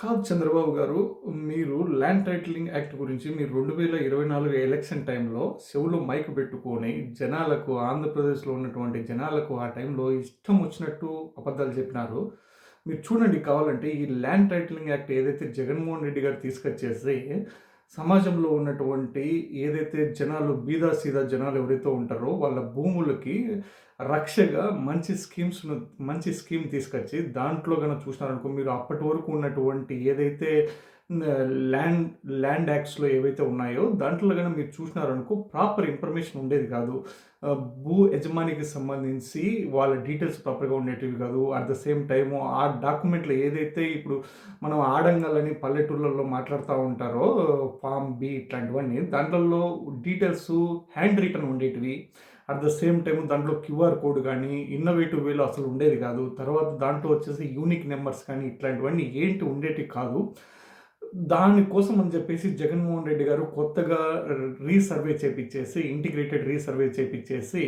కాదు చంద్రబాబు గారు మీరు ల్యాండ్ టైటిలింగ్ యాక్ట్ గురించి మీరు రెండు వేల ఇరవై నాలుగు ఎలక్షన్ టైంలో చెవులో మైక్ పెట్టుకొని జనాలకు ఆంధ్రప్రదేశ్లో ఉన్నటువంటి జనాలకు ఆ టైంలో ఇష్టం వచ్చినట్టు అబద్ధాలు చెప్పినారు. మీరు చూడండి కావాలంటే ఈ ల్యాండ్ టైటిలింగ్ యాక్ట్ ఏదైతే జగన్మోహన్ రెడ్డి గారు తీసుకొచ్చేసి సమాజంలో ఉన్నటువంటి ఏదైతే జనాలు బీదా సీదా జనాలు ఎవరైతే ఉంటారో వాళ్ళ భూములకి రక్షగా మంచి స్కీమ్స్ను మంచి స్కీమ్ తీసుకొచ్చి దాంట్లో కనుక చూసినారనుకో మీరు అప్పటి వరకు ఉన్నటువంటి ఏదైతే ల్యాండ్ ల్యాండ్ యాక్ట్స్లో ఏవైతే ఉన్నాయో దాంట్లో కానీ మీరు చూసినారనుకో ప్రాపర్ ఇన్ఫర్మేషన్ ఉండేది కాదు. భూ యజమానికి సంబంధించి వాళ్ళ డీటెయిల్స్ ప్రాపర్గా ఉండేటివి కాదు. అట్ ద సేమ్ టైము ఆ డాక్యుమెంట్లు ఏదైతే ఇప్పుడు మనం ఆడంగాలని పల్లెటూళ్ళల్లో మాట్లాడుతూ ఉంటారో ఫామ్ బి ఇట్లాంటివన్నీ దాంట్లో డీటెయిల్స్ హ్యాండ్ రిటర్న్ ఉండేటివి. అట్ ద సేమ్ టైం దాంట్లో క్యూఆర్ కోడ్ కానీ ఇన్నోవేటివ్ వేలో అసలు ఉండేది కాదు. తర్వాత దాంట్లో వచ్చేసి యూనిక్ నెంబర్స్ కానీ ఇట్లాంటివన్నీ ఏంటి ఉండేటివి కాదు. దానికోసం అని చెప్పేసి జగన్మోహన్ రెడ్డి గారు కొత్తగా రీసర్వే చేపించేసి ఇంటిగ్రేటెడ్ రీసర్వే చేపించేసి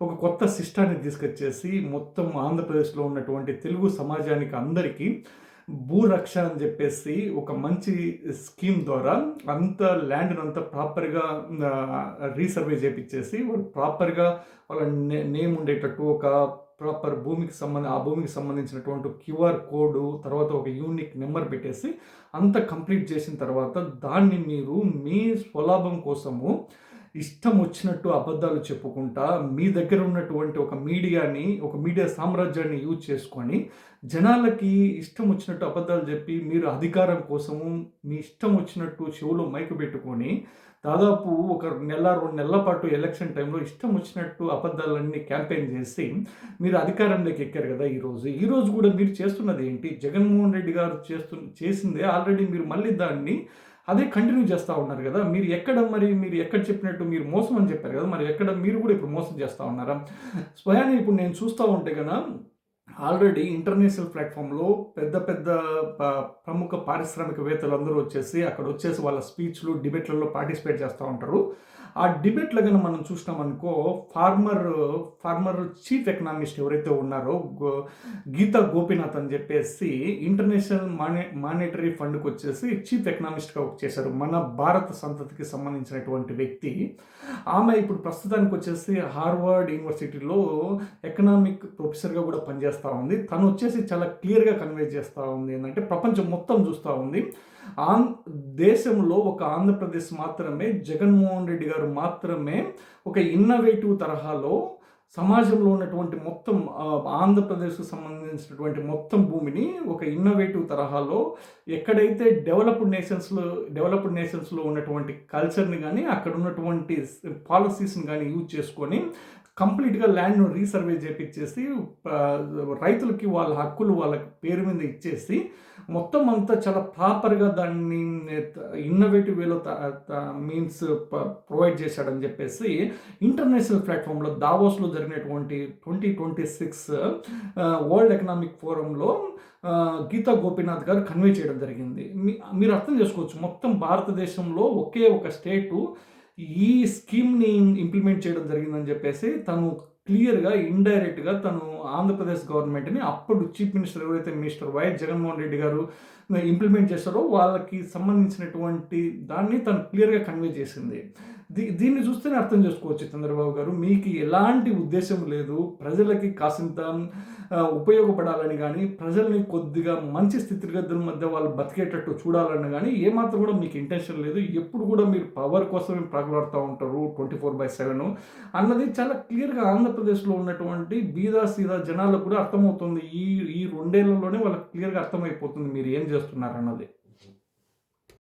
ఒక కొత్త సిస్టాన్ని తీసుకొచ్చేసి మొత్తం ఆంధ్రప్రదేశ్లో ఉన్నటువంటి తెలుగు సమాజానికి అందరికీ భూరక్ష అని చెప్పేసి ఒక మంచి స్కీమ్ ద్వారా అంత ల్యాండ్ని అంతా ప్రాపర్గా రీసర్వే చేపించేసి వాళ్ళు ప్రాపర్గా వాళ్ళ నే నేమ్ ఉండేటట్టు ఒక ప్రాపర్ భూమికి సంబంధ ఆ భూమికి సంబంధించినటువంటి క్యూఆర్ కోడ్ తర్వాత ఒక యూనిక్ నెంబర్ పెట్టేసి అంత కంప్లీట్ చేసిన తర్వాత దాన్ని మీరు మీ స్వలాభం కోసము ఇష్టం వచ్చినట్టు అబద్ధాలు చెప్పుకుంటా మీ దగ్గర ఉన్నటువంటి ఒక మీడియాని ఒక మీడియా సామ్రాజ్యాన్ని యూజ్ చేసుకొని జనాలకి ఇష్టం వచ్చినట్టు అబద్ధాలు చెప్పి మీరు అధికారం కోసము మీ ఇష్టం వచ్చినట్టు చెవులో మైకు పెట్టుకొని దాదాపు ఒక నెల రెండు నెలల పాటు ఎలక్షన్ టైంలో ఇష్టం వచ్చినట్టు అబద్ధాలన్నీ క్యాంపెయిన్ చేసి మీరు అధికారంలోకి ఎక్కారు కదా ఈరోజు ఈరోజు కూడా మీరు చేస్తున్నది ఏంటి? జగన్మోహన్ రెడ్డి గారు చేస్తు చేసిందే ఆల్రెడీ మీరు మళ్ళీ దాన్ని అదే కంటిన్యూ చేస్తూ ఉన్నారు కదా. మీరు ఎక్కడ మరి మీరు ఎక్కడ చెప్పినట్టు మీరు మోసం అని చెప్పారు కదా. మరి ఎక్కడ మీరు కూడా ఇప్పుడు మోసం చేస్తూ ఉన్నారా? స్వయాన్ని ఇప్పుడు నేను చూస్తూ ఉంటే కదా ఆల్రెడీ ఇంటర్నేషనల్ ప్లాట్ఫామ్లో పెద్ద పెద్ద ప్రముఖ పారిశ్రామికవేత్తలు అందరూ వచ్చేసి అక్కడ వచ్చేసి వాళ్ళ స్పీచ్లు డిబేట్లలో పార్టిసిపేట్ చేస్తూ ఉంటారు. ఆ డిబేట్లో కనుక మనం చూసినామనుకో ఫార్మర్ ఫార్మర్ చీఫ్ ఎకనామిస్ట్ ఎవరైతే ఉన్నారో గో- గీతా గోపీనాథ్ అని చెప్పేసి ఇంటర్నేషనల్ మానే మానిటరీ ఫండ్కి వచ్చేసి చీఫ్ ఎకనామిస్ట్గా చేశారు. మన భారత సంతతికి సంబంధించినటువంటి వ్యక్తి. ఆమె ఇప్పుడు ప్రస్తుతానికి వచ్చేసి హార్వర్డ్ యూనివర్సిటీలో ఎకనామిక్ ప్రొఫెసర్గా కూడా పనిచేస్తూ ఉంది. తను వచ్చేసి చాలా క్లియర్గా కన్వే చేస్తూ ఉంది. ఏంటంటే ప్రపంచం మొత్తం చూస్తూ ఉంది. ఆం దేశంలో ఒక ఆంధ్రప్రదేశ్ మాత్రమే జగన్మోహన్ రెడ్డి గారు మాత్రమే ఒక ఇన్నోవేటివ్ తరహాలో సమాజంలో ఉన్నటువంటి మొత్తం ఆంధ్రప్రదేశ్కు సంబంధించినటువంటి మొత్తం భూమిని ఒక ఇన్నోవేటివ్ తరహాలో ఎక్కడైతే డెవలప్డ్ నేషన్స్లో డెవలప్డ్ నేషన్స్లో ఉన్నటువంటి కల్చర్ని కానీ అక్కడ ఉన్నటువంటి పాలసీస్ని కానీ యూజ్ చేసుకొని కంప్లీట్గా ల్యాండ్ను రీసర్వే చేపించేసి రైతులకి వాళ్ళ హక్కులు వాళ్ళ పేరు మీద ఇచ్చేసి మొత్తం అంతా చాలా ప్రాపర్గా దాన్ని ఇన్నోవేటివ్ వేలో మీన్స్ ప్రొవైడ్ చేశాడని చెప్పేసి ఇంటర్నేషనల్ ప్లాట్ఫామ్లో దావోస్లో జరిగినటువంటి twenty twenty six world economic ఫోరంలో Gita Gopinath garu convey చేయడం జరిగింది. మీ మీరు అర్థం చేసుకోవచ్చు మొత్తం భారతదేశంలో ఒకే ఒక స్టేటు ఈ స్కీమ్ని ఇంప్లిమెంట్ చేయడం జరిగిందని చెప్పేసి తను క్లియర్గా ఇండైరెక్ట్గా తను ఆంధ్రప్రదేశ్ గవర్నమెంట్ని అప్పుడు చీఫ్ మినిస్టర్ ఎవరైతే minister YS Jaganmohan Reddy garu implement చేశారో వాళ్ళకి సంబంధించినటువంటి దాన్ని తను క్లియర్గా కన్వే చేసింది. దీ దీన్ని చూస్తేనే అర్థం చేసుకోవచ్చు చంద్రబాబు గారు మీకు ఎలాంటి ఉద్దేశం లేదు ప్రజలకి కాసింత ఉపయోగపడాలని కానీ ప్రజల్ని కొద్దిగా మంచి స్థితిగతుల మధ్య వాళ్ళు బతికేటట్టు చూడాలని కానీ ఏమాత్రం కూడా మీకు ఇంటెన్షన్ లేదు. ఎప్పుడు కూడా మీరు పవర్ కోసమే ప్రాకులాడుతూ ఉంటారు ట్వంటీ ఫోర్ బై సెవెన్ అన్నది చాలా క్లియర్గా ఆంధ్రప్రదేశ్లో ఉన్నటువంటి బీదా సీదా జనాలకు కూడా అర్థమవుతుంది. ఈ ఈ రెండేళ్ళలోనే వాళ్ళకి క్లియర్గా అర్థమైపోతుంది మీరు ఏం చేస్తున్నారు అన్నది.